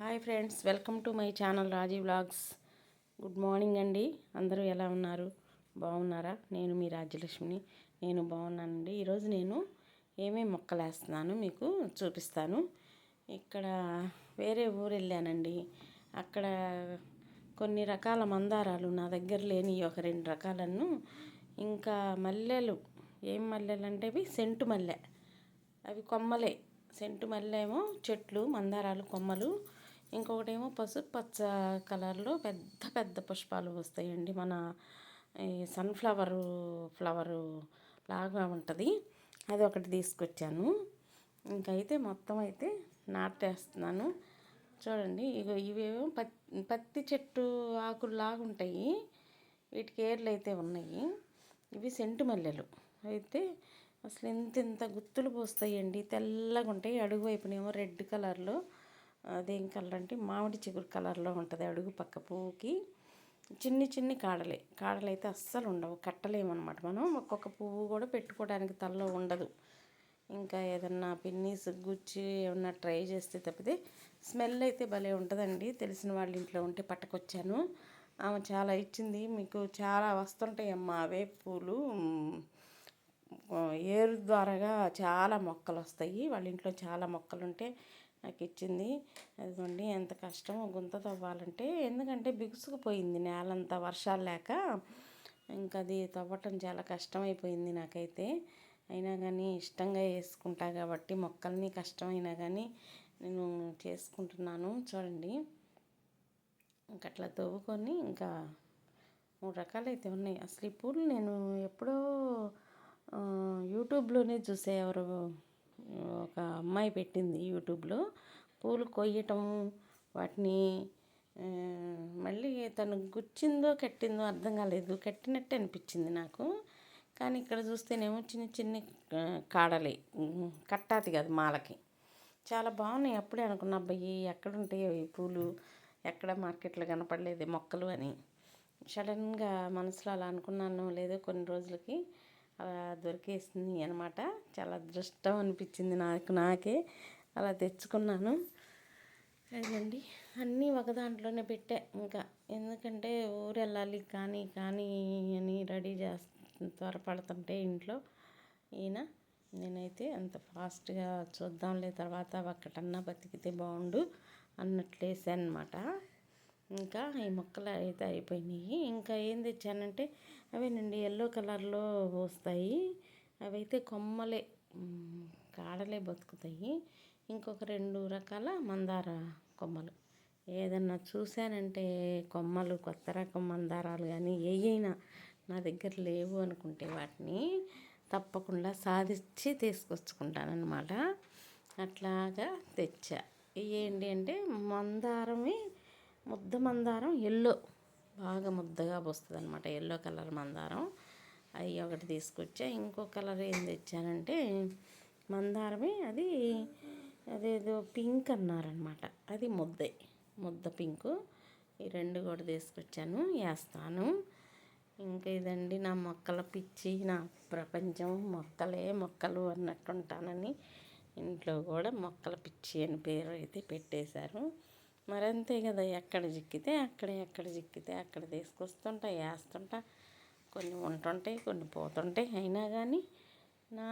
Hi friends welcome to my channel Raji vlogs. Good morning అండి. అందరూ ఎలా ఉన్నారు? బాగున్నారా? నేను మీ రాజ్యలక్ష్మిని. నేను బాగున్నానండి. ఈరోజు నేను ఏమేమి మొక్కలు వేస్తున్నాను మీకు చూపిస్తాను. ఇక్కడ వేరే ఊరు వెళ్ళానండి. అక్కడ కొన్ని రకాల మందారాలు నా దగ్గర లేని ఒక రెండు రకాలను ఇంకా మల్లెలు. ఏం మల్లెలు అంటే అవి? సెంటు మల్లె. అవి కొమ్మలే. సెంటు మల్లె ఏమో చెట్లు మందారాలు కొమ్మలు. ఇంకొకటేమో పసుపు పచ్చ కలర్లో పెద్ద పెద్ద పుష్పాలు వస్తాయండి. మన ఈ సన్ఫ్లవరు ఫ్లవరు లాగా ఉంటుంది. అది ఒకటి తీసుకొచ్చాను. ఇంకైతే మొత్తం అయితే నాటేస్తున్నాను. చూడండి ఇగో ఇవేమో పత్తి పత్తి చెట్టు ఆకుల్లాగా ఉంటాయి. వీటికి ఏర్లు అయితే ఉన్నాయి. ఇవి సెంటు మల్లెలు. అయితే అసలు ఇంత ఇంత గుత్తులు పోస్తాయండి. తెల్లగా ఉంటాయి అడుగు వైపునేమో రెడ్ కలర్లో. అదేం కలర్ అంటే మామిడి చిగురు కలర్లో ఉంటుంది అడుగు పక్క పువ్వుకి. చిన్ని చిన్ని కాడలే కాడలు అయితే అస్సలు ఉండవు కట్టలేమన్నమాట మనం. ఒక్కొక్క పువ్వు కూడా పెట్టుకోవడానికి తలలో ఉండదు. ఇంకా ఏదన్నా పిన్నీస్ గుచ్చి ఏమన్నా ట్రై చేస్తే తప్పితే స్మెల్ అయితే భలే ఉంటుందండి. తెలిసిన వాళ్ళ ఇంట్లో ఉంటే పట్టుకొచ్చాను. ఆమె చాలా ఇచ్చింది. మీకు చాలా వస్తుంటాయి అమ్మ అవే పూలు. ఏరు ద్వారాగా చాలా మొక్కలు వస్తాయి వాళ్ళ ఇంట్లో చాలా మొక్కలు ఉంటే నాకు ఇచ్చింది అదిగోండి ఎంత కష్టం గుంత తవ్వాలంటే ఎందుకంటే బిగుసుకుపోయింది నేలంతా వర్షాలు లేక. ఇంకా అది తవ్వటం చాలా కష్టమైపోయింది నాకైతే. అయినా కానీ ఇష్టంగా వేసుకుంటా కాబట్టి మొక్కల్ని కష్టమైనా కానీ నేను చేసుకుంటున్నాను. చూడండి ఇంకా అట్లా తవ్వుకొని ఇంకా మూడు రకాలు అయితే ఉన్నాయి. అసలు ఈ పూలు నేను ఎప్పుడో యూట్యూబ్లోనే చూసే ఎవరు ఒక అమ్మాయి పెట్టింది యూట్యూబ్లో. పూలు కొయ్యటం వాటిని మళ్ళీ తను గుచ్చిందో కట్టిందో అర్థం కాలేదు. కట్టినట్టే అనిపించింది నాకు. కానీ ఇక్కడ చూస్తేనేమో చిన్న చిన్న కాడలే. కట్టాతి కాదు మాలకి. చాలా బాగున్నాయి అప్పుడే అనుకున్నా అబ్బాయి ఎక్కడ ఉంటాయో ఈ పూలు? ఎక్కడ మార్కెట్లో కనపడలేదు మొక్కలు అని. సడన్గా మనసులో అలా అనుకున్నాను లేదో కొన్ని రోజులకి అలా దొరికేసింది అనమాట చాలా అదృష్టం అనిపించింది నాకు నాకే. అలా తెచ్చుకున్నాను. అదండి అన్నీ ఒక దాంట్లోనే పెట్టా ఇంకా. ఎందుకంటే ఊరు వెళ్ళాలి కానీ కానీ అని రెడీ చేస్తా త్వరపడుతుంటే ఇంట్లో ఈయన. నేనైతే అంత ఫాస్ట్గా చూద్దాంలే తర్వాత ఒక్కటన్నా బతికితే బాగుండు అన్నట్లు అనమాట ఇంకా ఈ మొక్కలు అయితే అయిపోయినాయి. ఇంకా ఏం తెచ్చానంటే అవేనండి ఎల్లో కలర్లో వస్తాయి అవైతే కొమ్మలే కాడలే బతుకుతాయి. ఇంకొక రెండు రకాల మందార కొమ్మలు. ఏదన్నా చూశానంటే కొమ్మలు కొత్త రకం మందారాలు కానీ ఏయైనా నా దగ్గర లేవు అనుకుంటే వాటిని తప్పకుండా సాధించి తీసుకొచ్చుకుంటానన్నమాట. అట్లాగా తెచ్చా. ఏంటి అంటే మందారమే ముద్ద మందారం ఎల్లో బాగా ముద్దగా పోస్తుంది అనమాట ఎల్లో కలర్ మందారం. అవి ఒకటి తీసుకొచ్చా. ఇంకో కలర్ ఏం తెచ్చానంటే మందారమే అది అదేదో పింక్ అన్నారనమాట అది ముద్దే. ముద్ద పింకు ఈ రెండు కూడా తీసుకొచ్చాను. వేస్తాను. ఇంకా ఇదండి నా మొక్కల పిచ్చి నా ప్రపంచం. మొక్కలే మొక్కలు అన్నట్టుంటానని ఇంట్లో కూడా మొక్కల పిచ్చి అని పేరు అయితే పెట్టేశారు. మరంతే కదా ఎక్కడ చిక్కితే అక్కడ ఎక్కడ చిక్కితే అక్కడ తీసుకొస్తుంటా వేస్తుంటా. కొన్ని ఉంటుంటాయి కొన్ని పోతుంటాయి. అయినా కానీ నా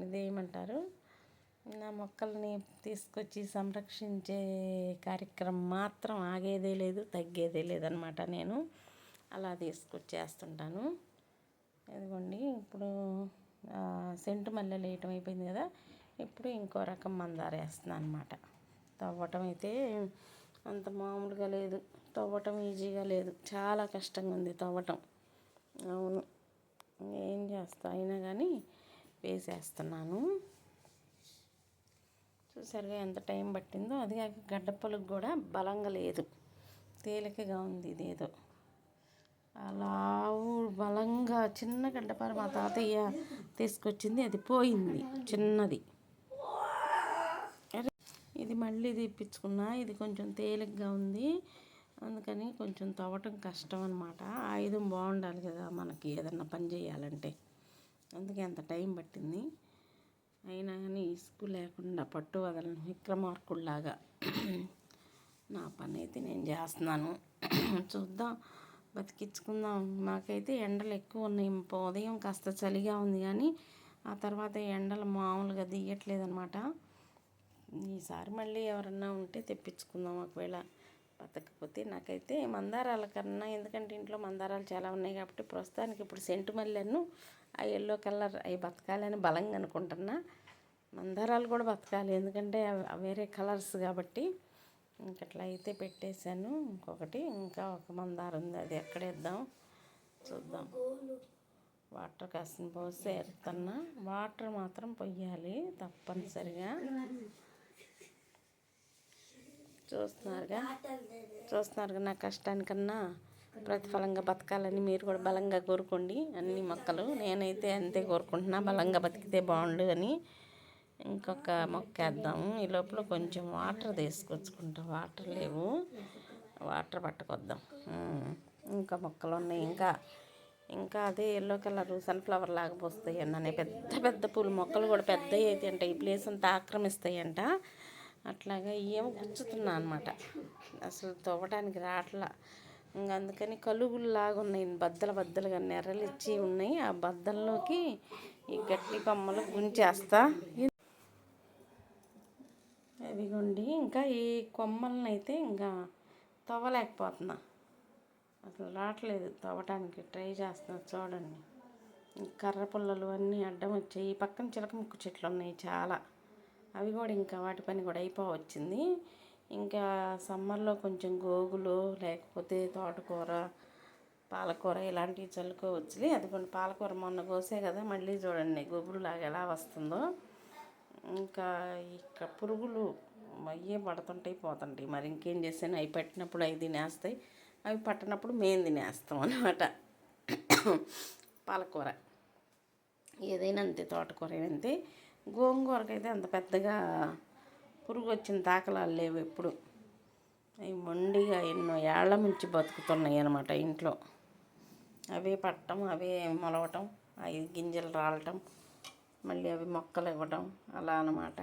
ఇదేమంటారు నా మొక్కల్ని తీసుకొచ్చి సంరక్షించే కార్యక్రమం మాత్రం ఆగేదే లేదు తగ్గేదే లేదనమాట నేను. అలా తీసుకొచ్చేస్తుంటాను. ఇదిగోండి ఇప్పుడు సెంటు మల్లెలు వేయటం అయిపోయింది కదా ఇప్పుడు ఇంకో రకం మందార వేస్తున్నాను అనమాట తవ్వటం అయితే అంత మామూలుగా లేదు. తవ్వటం ఈజీగా లేదు. చాలా కష్టంగా ఉంది తవ్వటం. అవును. ఏం చేస్తా? అయినా కానీ వేసేస్తున్నాను. చూసారుగా ఎంత టైం పట్టిందో? అది కాక గడ్డపలుకు కూడా బలంగా లేదు. తేలికగా ఉంది ఇదేదో. అలా బలంగా చిన్న గడ్డపార మా తాతయ్య తీసుకొచ్చింది. అది పోయింది. చిన్నది. ఇది మళ్ళీ తీపించుకున్నా ఇది కొంచెం తేలిగ్గా ఉంది. అందుకని కొంచెం తవ్వటం కష్టం అనమాట ఆయుధం బాగుండాలి కదా మనకి ఏదన్నా పని చేయాలంటే. అందుకే అంత టైం పట్టింది. అయినా కానీ ఇసుకు లేకుండా పట్టు వదలను విక్రమార్కుల్లాగా నా పని అయితే నేను చేస్తున్నాను. చూద్దాం బతికించుకుందాం మాకైతే ఎండలు ఎక్కువ ఉన్నాయి. ఉదయం కాస్త చలిగా ఉంది కానీ ఆ తర్వాత ఎండలు మామూలుగా దిగట్లేదు ఈసారి మళ్ళీ ఎవరన్నా ఉంటే తెప్పించుకుందాం ఒకవేళ బతకపోతే. నాకైతే మందారాల కన్నా ఎందుకంటే ఇంట్లో మందారాలు చాలా ఉన్నాయి కాబట్టి ప్రస్తుతానికి ఇప్పుడు సెంటు మల్లెను ఆ ఎల్లో కలర్ అవి బతకాలని బలంగా అనుకుంటున్నా. మందారాలు కూడా బతకాలి ఎందుకంటే వేరే కలర్స్ కాబట్టి. ఇంకట్లా అయితే పెట్టేశాను. ఇంకొకటి ఇంకా ఒక మందారం ఉంది అది ఎక్కడేద్దాం చూద్దాం. వాటర్ కాసిన పోసి ఎరుతున్నా వాటర్ మాత్రం పొయ్యాలి తప్పనిసరిగా. చూస్తున్నారుగా? చూస్తున్నారుగా నా కష్టానికన్నా ప్రతిఫలంగా బతకాలని మీరు కూడా బలంగా కోరుకోండి. అన్ని మొక్కలు నేనైతే అంతే కోరుకుంటున్నా. బలంగా బతికితే బాగుండు అని ఇంకొక మొక్క వేద్దాము. ఈ లోపల కొంచెం వాటర్ తీసుకొచ్చుకుంటాం. వాటర్ లేవు. వాటర్ పట్టుకొద్దాం. ఇంకా మొక్కలు ఉన్నాయి. ఇంకా ఇంకా అదే ఎల్లో కలర్ సన్ఫ్లవర్ లాగా పోస్తాయి అన్న పెద్ద పెద్ద పూలు మొక్కలు కూడా పెద్దవి అయితే అంట. ఈ ప్లేస్ అంతా ఆక్రమిస్తాయంట. అట్లాగా ఏమో గుచ్చుతున్నా అనమాట అసలు తవ్వడానికి రావట్లా ఇంకా అందుకని కలుగుల్లాగా ఉన్నాయి బద్దలు బద్దలుగా నెర్రలు ఇచ్చి ఉన్నాయి. ఆ బద్దల్లోకి ఈ గట్టి కొమ్మలు గుంచేస్తా. అవిగోండి ఇంకా ఈ కొమ్మలను అయితే ఇంకా తవ్వలేకపోతున్నా. అసలు రావట్లేదు తవ్వటానికి. ట్రై చేస్తున్నా చూడండి. కర్ర పుల్లలు అన్నీ అడ్డం వచ్చాయి. ఈ పక్కన చిలక ముక్కు చెట్లు ఉన్నాయి చాలా. అవి కూడా ఇంకా వాటి పని కూడా అయిపోవచ్చింది. ఇంకా సమ్మర్లో కొంచెం గోగులు లేకపోతే తోటకూర పాలకూర ఇలాంటివి చల్లుకోవచ్చులే. అది కొన్ని పాలకూర మొన్న కోసే కదా మళ్ళీ చూడండి గొబ్బులులాగా ఎలా వస్తుందో. ఇంకా ఇక పురుగులు అయ్యే పడుతుంటాయి పోతుంటాయి. మరి ఇంకేం చేసాను అవి పట్టినప్పుడు అవి తినేస్తాయి. అవి పట్టినప్పుడు మేము తినేస్తాం అనమాట పాలకూర. ఏదైనా అంతే తోటకూర అంతే. అంతే గోంగూరకైతే అంత పెద్దగా పురుగు వచ్చిన దాఖలాలు లేవు ఎప్పుడు. అవి మొండిగా ఎన్నో ఏళ్ళ నుంచి బతుకుతున్నాయి అనమాట ఇంట్లో. అవే పట్టడం అవే మొలవటం అవి గింజలు రాలటం మళ్ళీ అవి మొక్కలు ఇవ్వటం అలా అనమాట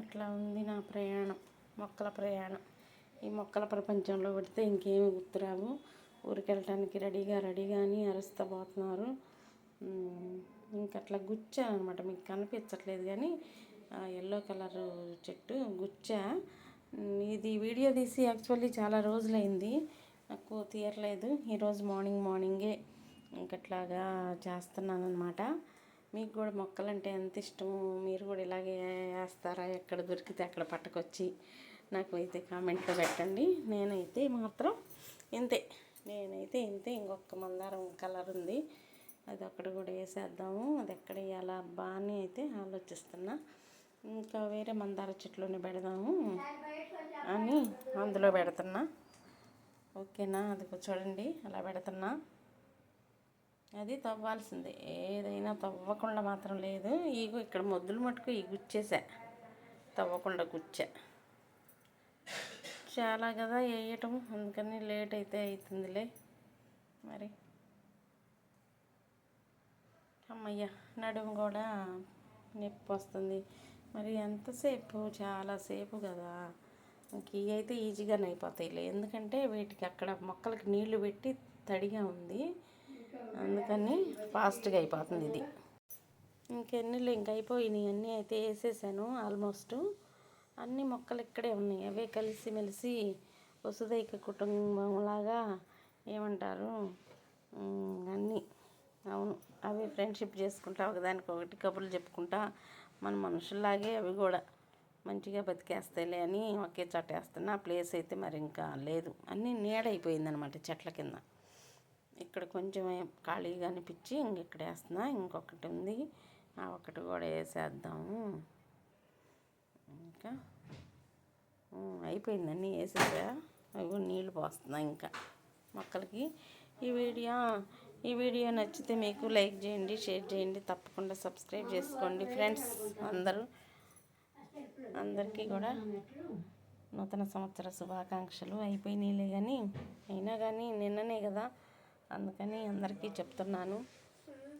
అట్లా ఉంది నా ప్రయాణం మొక్కల ప్రయాణం. ఈ మొక్కల ప్రపంచంలో పడితే ఇంకేమి గుర్తురావు. ఊరికెళ్ళటానికి రెడీగా రెడీగా అని అరుస్తా పోతున్నారు. ఉమ్, ఇంక అట్లా గుచ్చా అనమాట మీకు కనిపించట్లేదు కానీ ఎల్లో కలర్ చెట్టు గుచ్చా. ఇది వీడియో తీసి యాక్చువల్లీ చాలా రోజులైంది. నాకు తీయట్లేదు. ఈరోజు మార్నింగ్ మార్నింగే ఇంకట్లాగా చేస్తున్నాను అనమాట మీకు కూడా మొక్కలంటే ఎంత ఇష్టము మీరు కూడా ఇలాగే వేస్తారా? ఎక్కడ దొరికితే అక్కడ పట్టుకొచ్చి. నాకు అయితే కామెంట్లో పెట్టండి. నేనైతే మాత్రం ఇంతే. నేనైతే ఇంతే. ఇంకొక మందారం కలర్ ఉంది. అది అక్కడ కూడా వేసేద్దాము. అది ఎక్కడ వేయాలా అబ్బా అని అయితే ఆలోచిస్తున్నా. ఇంకా వేరే మందార చెట్లోనే పెడదాము అని అందులో పెడుతున్నా. ఓకేనా? అది చూడండి. అలా పెడుతున్నా. అది తవ్వాల్సిందే. ఏదైనా తవ్వకుండా మాత్రం లేదు. ఈగో ఇక్కడ మొద్దులు మటుకు ఈ గుచ్చేసా తవ్వకుండా గుచ్చా. చాలా కదా వేయటం. అందుకని లేట్ అయితే అవుతుందిలే మరి అమ్మయ్య నడుము కూడా నొప్పి వస్తుంది. మరి ఎంతసేపు? చాలాసేపు కదా. ఇంక ఇవి అయితే ఈజీగానే అయిపోతాయిలే. ఎందుకంటే వీటికి అక్కడ మొక్కలకి నీళ్ళు పెట్టి తడిగా ఉంది. అందుకని ఫాస్ట్గా అయిపోతుంది ఇది. ఇంకెన్ని ఇంక అయిపోయినాయి. అన్నీ అయితే వేసేసాను ఆల్మోస్ట్. అన్ని మొక్కలు ఇక్కడే ఉన్నాయి. అవే కలిసి మెలిసి వసుదైక కుటుంబంలాగా ఏమంటారు? అన్నీ. అవును. అవి ఫ్రెండ్షిప్ చేసుకుంటా ఒకదానికొకటి కబుర్లు చెప్పుకుంటా మన మనుషుల్లాగే అవి కూడా మంచిగా బతికేస్తాయిలే అని ఒకే చోట వేస్తున్నా. ఆ ప్లేస్ అయితే మరి ఇంకా లేదు. అన్నీ నీడైపోయిందనమాట చెట్ల కింద. ఇక్కడ కొంచెం ఖాళీగా అనిపించి ఇంక ఇక్కడ వేస్తున్నా. ఇంకొకటి ఉంది. ఆ ఒకటి కూడా వేసేద్దాము. ఇంకా? ఉమ్, అయిపోయింది అన్నీ వేసేసా. అవి నీళ్ళు పోస్తున్నా ఇంకా. మొక్కలకి. ఈ వీడియో ఈ వీడియో నచ్చితే మీకు లైక్ చేయండి షేర్ చేయండి తప్పకుండా సబ్స్క్రైబ్ చేసుకోండి ఫ్రెండ్స్ అందరూ. అందరికీ కూడా నూతన సంవత్సర శుభాకాంక్షలు. అయిపోయినాయిలే కానీ అయినా కానీ నిన్ననే కదా. అందుకని అందరికీ చెప్తున్నాను.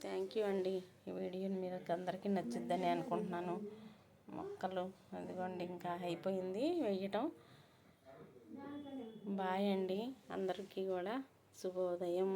థ్యాంక్ యూ అండి. ఈ వీడియో మీరు అందరికీ నచ్చుద్దని అనుకుంటున్నాను. మొక్కలు అదిగోండి ఇంకా అయిపోయింది వేయటం. బాయ్ అండి. అందరికీ కూడా శుభోదయం.